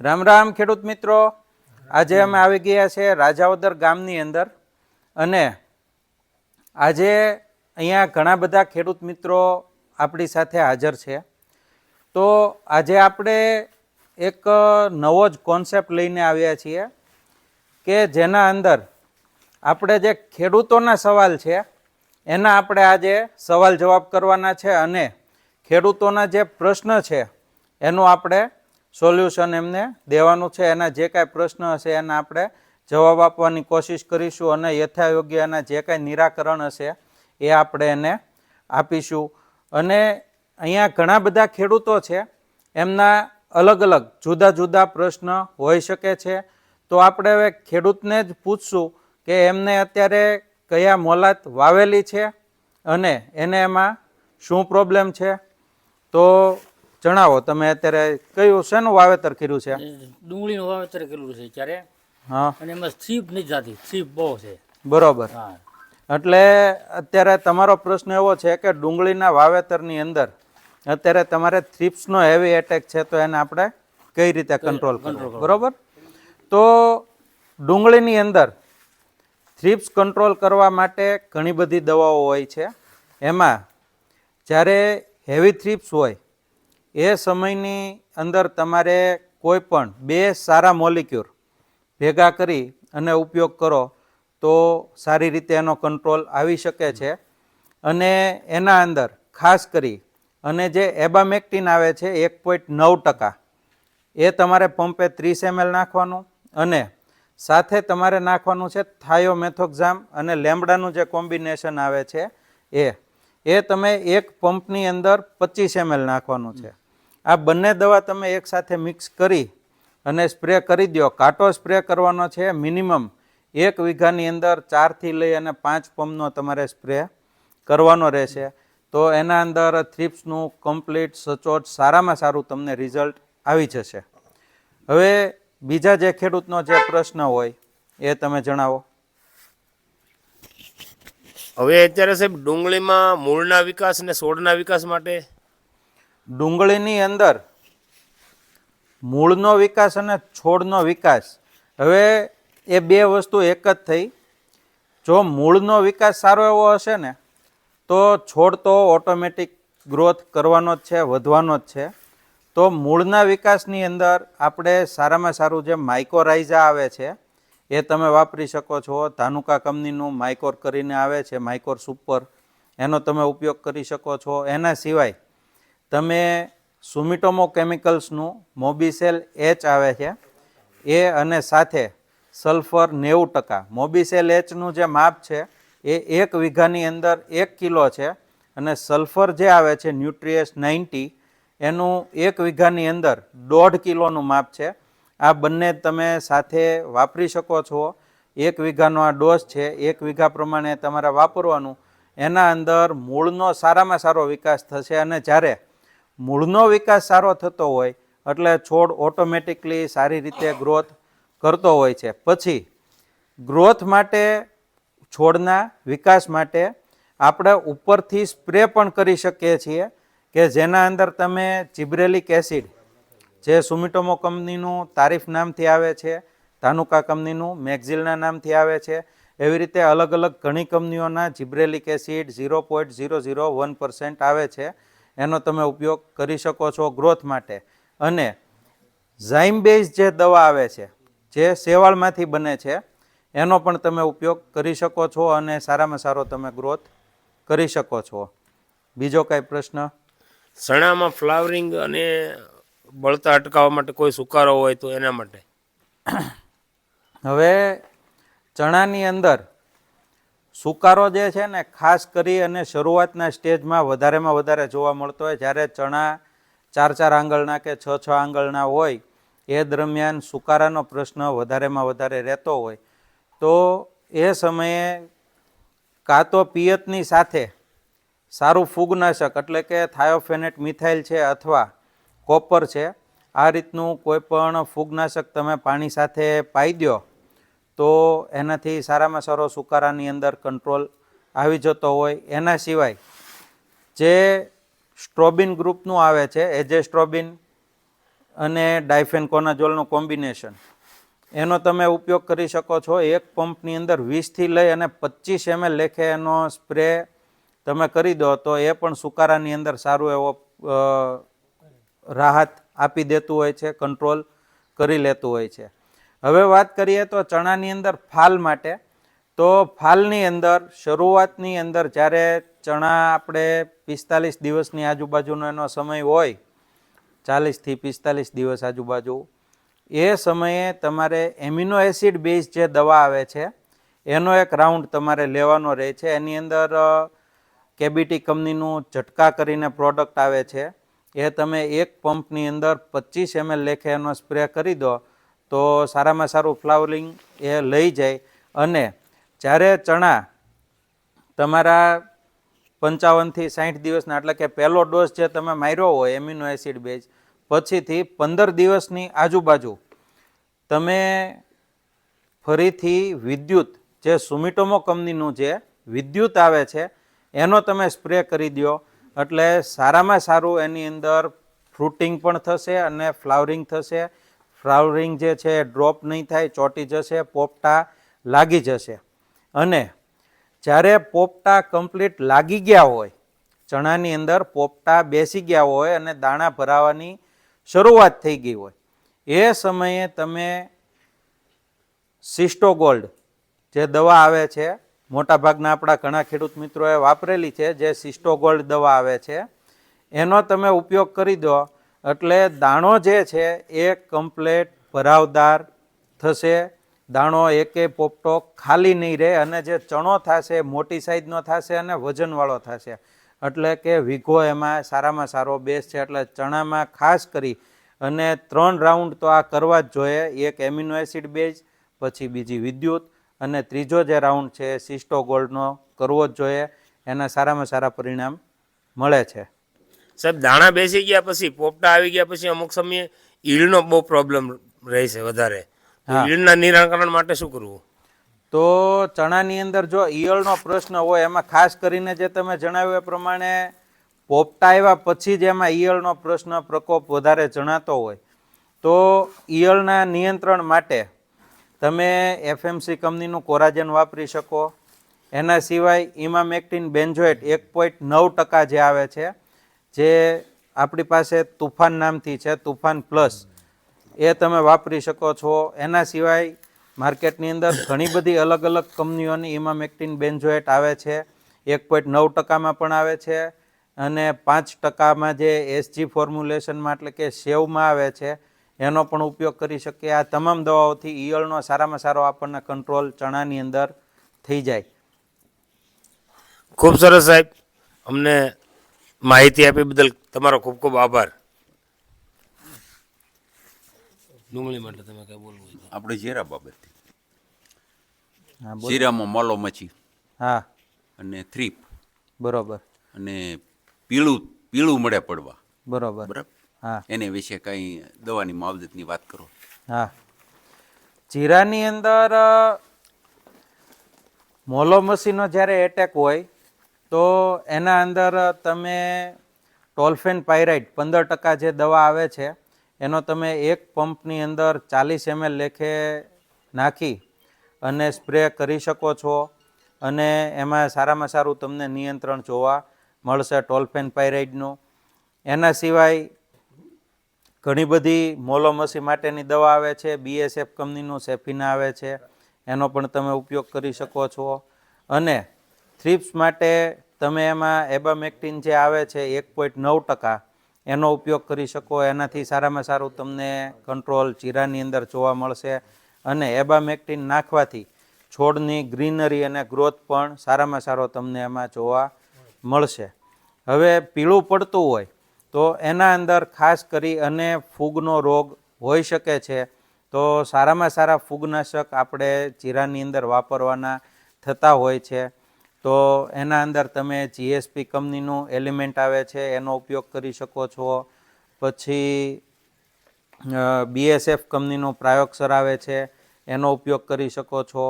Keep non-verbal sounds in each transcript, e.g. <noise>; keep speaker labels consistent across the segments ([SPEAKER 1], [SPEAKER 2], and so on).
[SPEAKER 1] રામ રામ ખેડૂત મિત્રો. આજે અમે આવી ગયા છે રાજાવદર ગામની અંદર અને આજે અહીંયા ઘણા બધા ખેડૂત મિત્રો આપણી સાથે હાજર છે. તો આજે આપણે એક નવો જ કોન્સેપ્ટ લઈને આવ્યા છીએ કે જેના અંદર આપણે જે ખેડૂતોના સવાલ છે, એના આપણે આજે સવાલ જવાબ કરવાના છે અને ખેડૂતોના જે પ્રશ્ન છે, એનું આપણે સોલ્યુશન એમને દેવાનું છે. એના જે કાંઈ પ્રશ્ન હશે એના આપણે જવાબ આપવાની કોશિશ કરીશું અને યથાયોગ્ય એના જે કાંઈ નિરાકરણ હશે એ આપણે એને આપીશું. અને અહીંયા ઘણા બધા ખેડૂતો છે, એમના અલગ અલગ જુદા જુદા પ્રશ્ન હોઈ શકે છે. તો આપણે હવે ખેડૂતને જ પૂછશું કે એમને અત્યારે કયા મોલાત વાવેલી છે અને એને એમાં શું પ્રોબ્લેમ છે? તો જણાવો તમે અત્યારે કયું શેનું વાવેતર કર્યું છે?
[SPEAKER 2] ડુંગળીનું વાવેતર કર્યું છે ત્યારે
[SPEAKER 1] હા.
[SPEAKER 2] અને એમાં થ્રીપ નથી જાતી થ્રીપ બહુ છે.
[SPEAKER 1] બરોબર.
[SPEAKER 2] હા.
[SPEAKER 1] એટલે અત્યારે તમારો પ્રશ્ન એવો છે કે ડુંગળીના વાવેતરની અંદર અત્યારે તમારે થ્રીપ્સનો હેવી એટેક છે તો એને આપણે કઈ રીતે કંટ્રોલ કરવો. બરોબર? તો ડુંગળીની અંદર થ્રિપ્સ કંટ્રોલ કરવા માટે ઘણી બધી દવાઓ હોય છે. એમાં જ્યારે હેવી થ્રિપ્સ હોય એ સમયની અંદર તમારે કોઈ પણ બે સારા મોલિક્યુલ ભેગા કરી અને ઉપયોગ કરો તો સારી રીતે એનો કંટ્રોલ આવી શકે છે. અને એના અંદર ખાસ કરી અને જે એબામેક્ટિન આવે છે એક પોઈન્ટ નવ ટકા, એ તમારે પંપે ત્રીસ એમએલ નાખવાનું અને સાથે તમારે નાખવાનું છે થાયોમેથોક્ઝામ અને લેમડાનું જે કોમ્બિનેશન આવે છે એ એ તમે એક પંપની અંદર પચીસ એમએલ નાખવાનું છે. આ બંને દવા તમે એકસાથે મિક્સ કરી અને સ્પ્રે કરી દો કાંટો સ્પ્રે કરવાનો છે મિનિમમ એક વીઘાની અંદર ચારથી લઈ અને પાંચ પંપનો તમારે સ્પ્રે કરવાનો રહેશે. તો એના અંદર થ્રિપ્સનું કમ્પ્લીટ, સચોટ, સારામાં સારું તમને રિઝલ્ટ આવી જશે. હવે બીજા જે ખેડૂતનો જે પ્રશ્ન હોય એ તમે જણાવો.
[SPEAKER 3] હવે અત્યારે સાહેબ ડુંગળીમાં મૂળના વિકાસ અને છોડના વિકાસ માટે
[SPEAKER 1] ડુંગળીની અંદર મૂળનો વિકાસ અને છોડનો વિકાસ. હવે એ બે વસ્તુ એક જ થઈ. જો મૂળનો વિકાસ સારો એવો હશે ને, તો છોડ તો ઓટોમેટિક ગ્રોથ કરવાનો જ છે, વધવાનો જ છે. તો મૂળના વિકાસની અંદર આપણે સારામાં સારું જે માઇકોરાઇઝા આવે છે, એ તમે વાપરી શકો છો. ધાનુકા કંપનીનું માઇકોર કરીને આવે છે માઇકોર સુપર એનો તમે ઉપયોગ કરી શકો છો. એના સિવાય તમે સુમિટોમો કેમિકલ્સનું મોબીસેલ એચ આવે છે, એ અને સાથે સલ્ફર નેવું ટકા. મોબીસેલ એચનું જે માપ છે, એ એક વીઘાની અંદર એક કિલો છે અને સલ્ફર જે આવે છે, ન્યુટ્રીએસ નાઇન્ટી, એનું એક વીઘાની અંદર દોઢ કિલોનું માપ છે. આ બંને તમે સાથે વાપરી શકો છો. એક વીઘાનો આ ડોઝ છે, એક વીઘા પ્રમાણે તમારે વાપરવાનું. એના અંદર મૂળનો સારામાં સારો વિકાસ થશે અને જ્યારે મૂળનો વિકાસ સારો થતો હોય, એટલે છોડ ઓટોમેટિકલી સારી રીતે ગ્રોથ કરતો હોય છે. પછી ગ્રોથ માટે, છોડના વિકાસ માટે આપણે ઉપરથી સ્પ્રે પણ કરી શકીએ છીએ કે જેના અંદર તમે જિબ્રેલિક એસિડ, જે સુમિટોમો કંપનીનું તારીફ નામથી આવે છે, ધાનુકા કંપનીનું, મેક્ઝિલના નામથી આવે છે, એવી રીતે અલગ અલગ ઘણી કંપનીઓના gibberellic acid zero point zero zero one આવે છે. એનો તમે ઉપયોગ કરી શકો છો ગ્રોથ માટે. અને ઝાઇમબેઝ જે દવા આવે છે જે શેવાળમાંથી બને છે એનો પણ તમે ઉપયોગ કરી શકો છો અને સારામાં સારો તમે ગ્રોથ કરી શકો છો. બીજો કાંઈ પ્રશ્ન?
[SPEAKER 3] સણામાં ફ્લાવરિંગ અને બળતા અટકાવવા માટે કોઈ સુકારો હોય તો એના માટે?
[SPEAKER 1] હવે ચણાની અંદર સુકારો જે છે ને ખાસ કરી અને શરૂઆતના સ્ટેજમાં વધારેમાં વધારે જોવા મળતો હોય, જ્યારે ચણા ચાર ચાર આંગળના કે છ છ આંગળના હોય, એ દરમિયાન સુકારાનો પ્રશ્ન વધારેમાં વધારે રહેતો હોય. તો એ સમયે કાં તો પિયતની સાથે સારું ફૂગનાશક, એટલે કે થાયોફેનેટ મિથાઇલ છે અથવા કોપર છે, આ રીતનું કોઈ પણ ફૂગનાશક તમે પાણી સાથે પાઈ દો તો એનાથી સારામાં સારો સુકારાની અંદર કંટ્રોલ આવી જતો હોય. એના સિવાય જે સ્ટ્રોબિન ગ્રુપનું આવે છે, એજેસ્ટ્રોબિન અને ડાયફેનકોનાઝોલનું કોમ્બિનેશન, એનો તમે ઉપયોગ કરી શકો છો. એક પંપની અંદર વીસથી લઈ અને પચીસ એમએલ લેખે એનો સ્પ્રે તમે કરી દો તો એ પણ સુકારાની અંદર સારું એવો રાહત આપી દેતું હોય છે કંટ્રોલ કરી લેતું હોય છે. હવે વાત કરીએ તો ચણાની અંદર ફાલ માટે. તો ફાલની અંદર, શરૂઆતની અંદર જ્યારે ચણા આપણે પિસ્તાલીસ દિવસની આજુબાજુનો એનો સમય હોય, ચાલીસથી પિસ્તાલીસ દિવસ આજુબાજુ, એ સમયે તમારે એમિનો એસિડ બેઝ જે દવા આવે છે, એનો એક રાઉન્ડ તમારે લેવાનો રહે છે. એની અંદર કેબીટી કંપનીનું ઝટકા કરીને પ્રોડક્ટ આવે છે. એ તમે એક પંપની અંદર પચીસ એમએલ લેખે એનો સ્પ્રે કરી દો તો સારામાં સારું ફ્લાવરિંગ એ લઈ જાય. અને જ્યારે ચણા તમારા પંચાવનથી સાઠ દિવસના, એટલે કે પહેલો ડોઝ જે તમે માર્યો હોય, એમિનો એસિડ બેઝ, પછીથી પંદર દિવસની આજુબાજુ તમે ફરીથી વિદ્યુત, જે સુમિટોમો કંપનીનું જે વિદ્યુત આવે છે, એનો તમે સ્પ્રે કરી દો. એટલે સારામાં સારું એની અંદર ફ્રૂટિંગ પણ થશે અને ફ્લાવરિંગ થશે. ફ્લાવરિંગ જે છે એ ડ્રોપ નહીં થાય, ચોટી જશે, પોપટા લાગી જશે. અને જ્યારે પોપટા કમ્પ્લીટ લાગી ગયા હોય, ચણાની અંદર પોપટા બેસી ગયા હોય અને દાણા ભરાવાની શરૂઆત થઈ ગઈ હોય, એ સમયે તમે સિસ્ટો ગોલ્ડ જે દવા આવે છે, મોટાભાગના આપણા ઘણા ખેડૂત મિત્રોએ વાપરેલી છે, જે સિસ્ટો ગોલ્ડ દવા આવે છે, એનો તમે ઉપયોગ કરી દો એટલે દાણો જે છે એ કમ્પ્લેટ ભરાવદાર થશે. દાણો એકે પોપટો ખાલી નહીં રહે અને જે ચણો થશે, મોટી સાઈઝનો થશે અને વજનવાળો થશે. એટલે કે વીઘો એમાં સારામાં સારો બેસ છે. એટલે ચણામાં ખાસ કરી અને ત્રણ રાઉન્ડ તો આ કરવા જ જોઈએ. એક એમિનો એસિડ બેઝ પછી બીજી વિદ્યુત અને ત્રીજો જે રાઉન્ડ છે સિસ્ટો ગોલ્ડનો કરવો જ જોઈએ. એના સારામાં સારા પરિણામ મળે છે.
[SPEAKER 3] સાહેબ દાણા બેસી ગયા પછી પોપટા આવી ગયા પછી અમુક સમયે ઈળનો બહુ પ્રોબ્લેમ રહે છે વધારે. ઈળના નિરાકરણ માટે શું કરવું?
[SPEAKER 1] તો ચણાની અંદર જો ઈયળનો પ્રશ્ન હોય એમાં ખાસ કરીને જે તમે જણાવ્યું એ પ્રમાણે પોપટા આવ્યા પછી જ એમાં ઈયળનો પ્રશ્ન પ્રકોપ વધારે જણાતો હોય. તો ઈયળના નિયંત્રણ માટે તમે એફએમસી કંપનીનું કોરાજન વાપરી શકો. એના સિવાય ઇમામેક્ટિન બેન્ઝોએટ એક પોઈન્ટ નવ ટકા જે આવે છે જે આપણી પાસે તુફાન નામથી છે, તુફાન પ્લસ, એ તમે વાપરી શકો છો. એના સિવાય માર્કેટની અંદર ઘણી બધી અલગ અલગ કંપનીઓની ઇમામેક્ટિન બેન્ઝોએટ આવે છે. એક પોઈન્ટ નવ ટકામાં પણ આવે છે અને પાંચ ટકામાં જે એસજી ફોર્મ્યુલેશનમાં એટલે કે સેવમાં આવે છે, એનો પણ ઉપયોગ કરી શકીએ. આ તમામ દવાઓથી ઈયળનો સારામાં સારો આપણને કંટ્રોલ ચણાની અંદર થઈ જાય.
[SPEAKER 3] ખૂબ સરસ સાહેબ. અમને માહિતી આપી બદલ તમારો ખૂબ ખૂબ આભાર. ડુંગળી માટે તમે કઈ બોલવું
[SPEAKER 4] આપણે જીરા બાબત
[SPEAKER 1] હા
[SPEAKER 4] જીરામાં મલો મચી.
[SPEAKER 1] હા.
[SPEAKER 4] અને થ્રીપ.
[SPEAKER 1] બરોબર.
[SPEAKER 4] અને પીળું પીળું મળે પડવા.
[SPEAKER 1] બરોબર.
[SPEAKER 4] બરાબર?
[SPEAKER 1] હા.
[SPEAKER 4] એને વિશે કંઈ દવાની માવજતની વાત કરો.
[SPEAKER 1] હા. જીરાની અંદર મોલોમસીનો જ્યારે એટેક હોય તો એના અંદર તમે ટોલ્ફેન પાયરાઇટ પંદર ટકા જે દવા આવે છે, એનો તમે એક પંપની અંદર ચાલીસ એમએલ લેખે નાખી અને સ્પ્રે કરી શકો છો. અને એમાં સારામાં સારું તમને નિયંત્રણ જોવા મળશે ટોલ્ફેન પાયરાઇડનું એના સિવાય ઘણી બધી મોલોમસી માટેની દવા આવે છે બીએસએફ કંપનીનું સેફિના આવે છે, એનો પણ તમે ઉપયોગ કરી શકો છો. અને થ્રિપ્સ માટે તમે એમાં એબામેક્ટિન જે આવે છે, એક પોઈન્ટ નવ ટકા, એનો ઉપયોગ કરી શકો. એનાથી સારામાં સારું તમને કંટ્રોલ ચીરાની અંદર જોવા મળશે. અને એબામેક્ટિન નાખવાથી છોડની ગ્રીનરી અને ગ્રોથ પણ સારામાં સારો તમને એમાં જોવા મળશે. હવે પીળું પડતું હોય, તો એના અંદર ખાસ કરી અને ફૂગનો રોગ હોઈ શકે છે, તો સારામાં સારા ફૂગનાશક આપણે ચીરાની અંદર વાપરવાના થતા હોય છે. તો એના અંદર તમે જીએસપી કંપનીનું એલિમેન્ટ આવે છે, એનો ઉપયોગ કરી શકો છો. પછી બીએસએફ કંપનીનું પ્રાયોક્ષર આવે છે, એનો ઉપયોગ કરી શકો છો.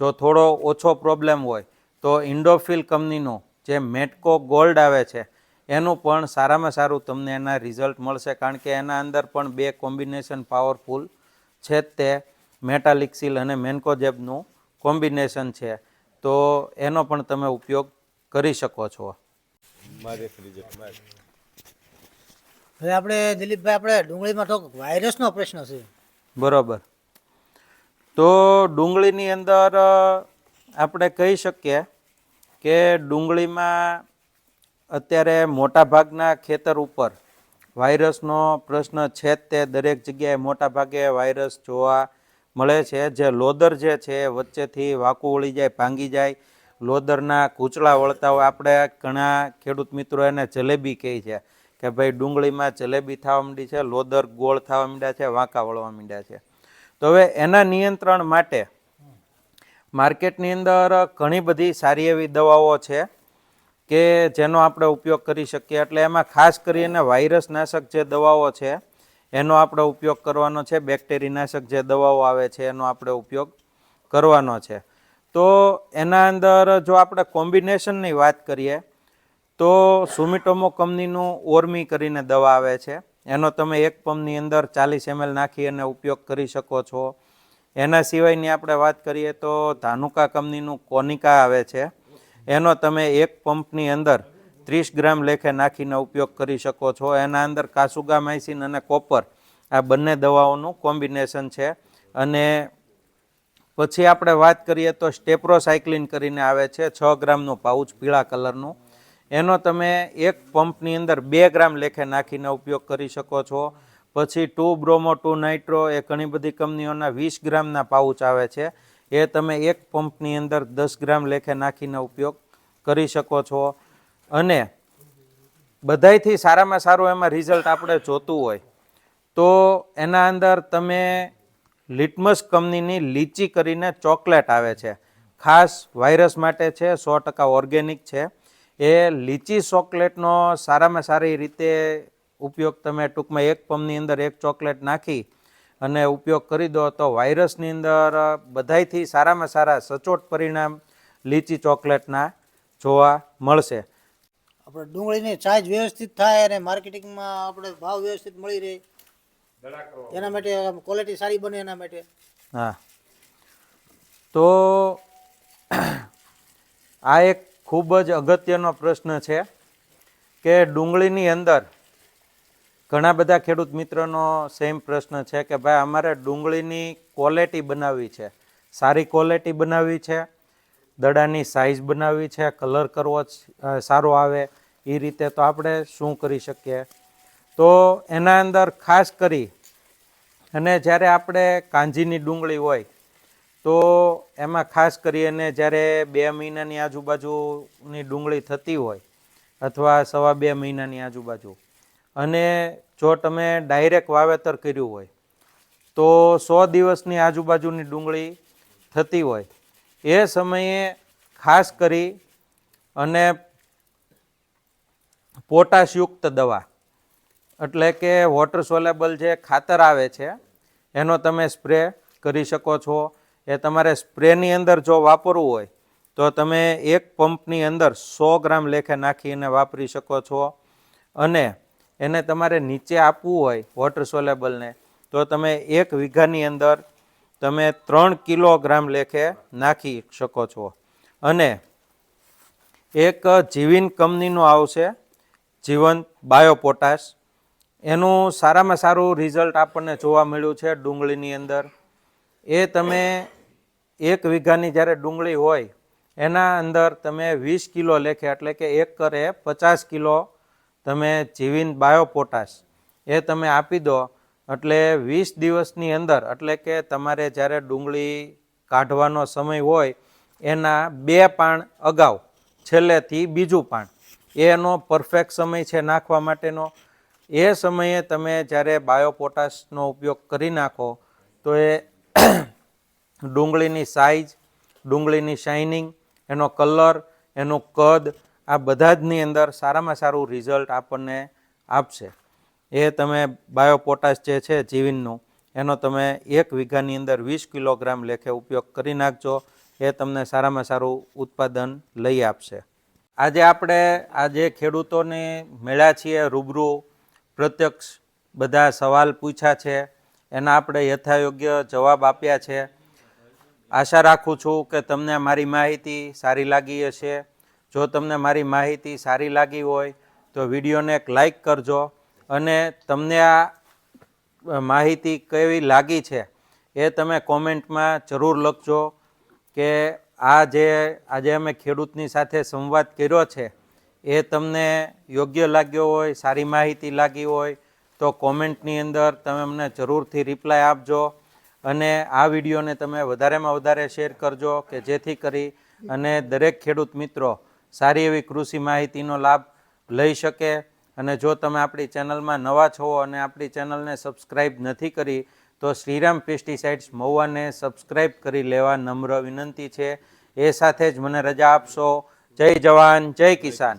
[SPEAKER 1] જો થોડો ઓછો પ્રોબ્લેમ હોય, તો ઇન્ડોફિલ કંપનીનું જે મેટકો ગોલ્ડ આવે છે, એનું પણ સારામાં સારું તમને એના રિઝલ્ટ મળશે. કારણ કે એના અંદર પણ બે કોમ્બિનેશન પાવરફુલ છે તે, મેટાલિક્સિલ અને મેન્કોજેબનું કોમ્બિનેશન છે. તો એનો પણ તમે ઉપયોગ કરી શકો છો.
[SPEAKER 5] હવે આપણે દિલીપભાઈ આપણે ડુંગળીમાં થોડોક વાયરસનો પ્રશ્ન છે.
[SPEAKER 1] બરોબર. તો ડુંગળીની અંદર આપણે કહી શકીએ કે ડુંગળીમાં અત્યારે મોટાભાગના ખેતર ઉપર વાયરસનો પ્રશ્ન છે તે દરેક જગ્યાએ મોટા ભાગે વાયરસ જોવા મળે છે, જે લોદર જે છે વચ્ચેથી વાકું વળી જાય, ભાંગી જાય. લોદરના કૂચડા વળતા હોય આપણે ઘણા ખેડૂત મિત્રો એને જલેબી કહે છે કે ભાઈ ડુંગળીમાં જલેબી થવા માંડી છે, લોદર ગોળ થવા માંડ્યા છે, વાંકા વળવા માંડ્યા છે. તો હવે એના નિયંત્રણ માટે માર્કેટની અંદર ઘણી બધી સારી એવી દવાઓ છે કે જેનો આપણે ઉપયોગ કરી શકીએ. એટલે એમાં ખાસ કરીને વાયરસ નાશક જે દવાઓ છે એનો આપણે ઉપયોગ કરવાનો છે. બેક્ટેરીનાશક જે દવાઓ આવે છે, એનો આપણે ઉપયોગ કરવાનો છે. તો એના અંદર જો આપણે કોમ્બિનેશનની વાત કરીએ, તો સુમિટોમો કંપનીનું ઓર્મી કરીને દવા આવે છે. એનો તમે એક પંપની અંદર ચાલીસ એમએલ નાખી અને ઉપયોગ કરી શકો છો. એના સિવાયની આપણે વાત કરીએ તો ધાનુકા કંપનીનું કોનિકા આવે છે. એનો તમે એક પંપની અંદર ત્રીસ ગ્રામ લેખે નાખીને ઉપયોગ કરી શકો છો. એના અંદર કાસુગામાઇસિન અને કોપર, આ બંને દવાઓનું કોમ્બિનેશન છે. અને પછી આપણે વાત કરીએ તો સ્ટેપ્રોસાયક્લિન કરીને આવે છે, છ ગ્રામનું પાઉચ પીળા કલરનું. એનો તમે એક પંપની અંદર બે ગ્રામ લેખે નાખીને ઉપયોગ કરી શકો છો. પછી ટુ બ્રોમો ટુ નાઇટ્રો એ ઘણી બધી કંપનીઓના વીસ ગ્રામના પાઉચ આવે છે. એ તમે એક પંપની અંદર દસ ગ્રામ લેખે નાખીને ઉપયોગ કરી શકો છો. અને બધાયથી સારામાં સારું એમાં રિઝલ્ટ આપણે જોતું હોય, તો એના અંદર તમે લિટમસ કંપનીની લીચી કરીને ચોકલેટ આવે છે. ખાસ વાયરસ માટે છે, સો ટકા ઓર્ગેનિક છે. એ લીચી ચોકલેટનો સારામાં સારી રીતે ઉપયોગ તમે ટૂંકમાં એક પંપની અંદર એક ચોકલેટ નાખી અને ઉપયોગ કરી દો, તો વાયરસની અંદર બધાયથી સારામાં સારા સચોટ પરિણામ લીચી ચોકલેટના જોવા મળશે.
[SPEAKER 5] આપણે ડુંગળીની સાઈઝ વ્યવસ્થિત થાય અને માર્કેટિંગમાં આપણે ભાવ વ્યવસ્થિત મળી રહે. એના માટે ક્વોલિટી સારી બને એના માટે.
[SPEAKER 1] હા. તો <clears throat> આ એક ખૂબ જ અગત્યનો પ્રશ્ન છે કે ડુંગળીની અંદર ઘણા બધા ખેડૂત મિત્રોનો સેમ પ્રશ્ન છે કે ભાઈ અમારે ડુંગળીની ક્વોલિટી બનાવવી છે, સારી ક્વોલિટી બનાવવી છે દડાની સાઇઝ બનાવવી છે કલર કરવો સારો આવે એ રીતે તો આપણે શું કરી શકીએ? તો એના અંદર ખાસ કરી, અને જ્યારે આપણે કાંજીની ડુંગળી હોય, તો એમાં ખાસ કરીને જ્યારે બે મહિનાની આજુબાજુની ડુંગળી થતી હોય, અથવા સવા બે મહિનાની આજુબાજુ, અને જો તમે ડાયરેક્ટ વાવેતર કર્યું હોય, તો સો દિવસની આજુબાજુની ડુંગળી થતી હોય એ સમયે ખાસ કરી અને પોટાશયુક્ત દવા, એટલે કે વોટર સોલેબલ જે ખાતર આવે છે, એનો તમે સ્પ્રે કરી શકો છો. એ તમારે સ્પ્રેની અંદર જો વાપરવું હોય, તો તમે એક પંપની અંદર સો ગ્રામ લેખે નાખીને વાપરી શકો છો. અને એને તમારે નીચે આપવું હોય વોટર સોલેબલને, તો તમે એક વીઘાની અંદર તમે ત્રણ કિલોગ્રામ લેખે નાખી શકો છો. અને એક જીવિન કંપનીનું આવશે, જીવન બાયોપોટાશ. એનું સારામાં સારું રિઝલ્ટ આપણને જોવા મળ્યું છે ડુંગળીની અંદર. એ તમે એક વીઘાની જ્યારે ડુંગળી હોય, એના અંદર તમે વીસ કિલો લેખે, એટલે કે એક કરે પચાસ કિલો તમે જીવિન બાયોપોટાશ. એ તમે આપી દો એટલે વીસ દિવસની અંદર, એટલે કે તમારે જ્યારે ડુંગળી કાઢવાનો સમય હોય, એના બે પાણ અગાઉ, છેલ્લેથી બીજું પાણ, એનો પરફેક્ટ સમય છે નાખવા માટેનો. એ સમયે તમે જ્યારે બાયોપોટાશનો ઉપયોગ કરી નાખો, તો એ <coughs> ડુંગળીની સાઇઝ ડુંગળીની શાઇનિંગ એનો કલર એનું કદ, આ બધા જની અંદર સારામાં સારું રિઝલ્ટ આપણને આપશે. એ તમે બાયોપોટાશ જે છે જીવિનનું, એનો તમે એક વીઘાની અંદર વીસ કિલોગ્રામ લેખે ઉપયોગ કરી નાખજો. એ તમને સારામાં સારું ઉત્પાદન લઈ આપશે. આજે આપણે આજે ખેડૂતોને મળ્યા છીએ રૂબરૂ, પ્રત્યક્ષ બધા સવાલ પૂછ્યા છે, એના આપણે યથાયોગ્ય જવાબ આપ્યા છે. આશા રાખું છું કે તમને મારી માહિતી સારી લાગી હશે. જો તમને મારી માહિતી સારી લાગી હોય, તો વિડીયોને એક લાઈક કરજો. અને તમને આ માહિતી કેવી લાગી છે એ તમે કોમેન્ટમાં જરૂર લખજો કે આ જે આજે અમે ખેડૂતની સાથે સંવાદ કર્યો છે એ તમને યોગ્ય લાગ્યો હોય, સારી માહિતી લાગી હોય તો કોમેન્ટની અંદર તમે અમને જરૂરથી રિપ્લાય આપજો અને આ વિડીયોને તમે વધારેમાં વધારે શેર કરજો કે જેથી કરી અને દરેક ખેડૂત મિત્રો સારી એવી કૃષિ માહિતીનો લાભ લઈ શકે અને જો તમે આપણી ચેનલમાં નવા છો અને આપણી ચેનલને સબસ્ક્રાઇબ નથી કરી, તો શ્રીરામ પેસ્ટિસાઇડ્સ મહુવાને સબસ્ક્રાઈબ કરી લેવા નમ્ર વિનંતી છે. એ સાથે જ મને રજા આપશો. જય જવાન, જય કિસાન.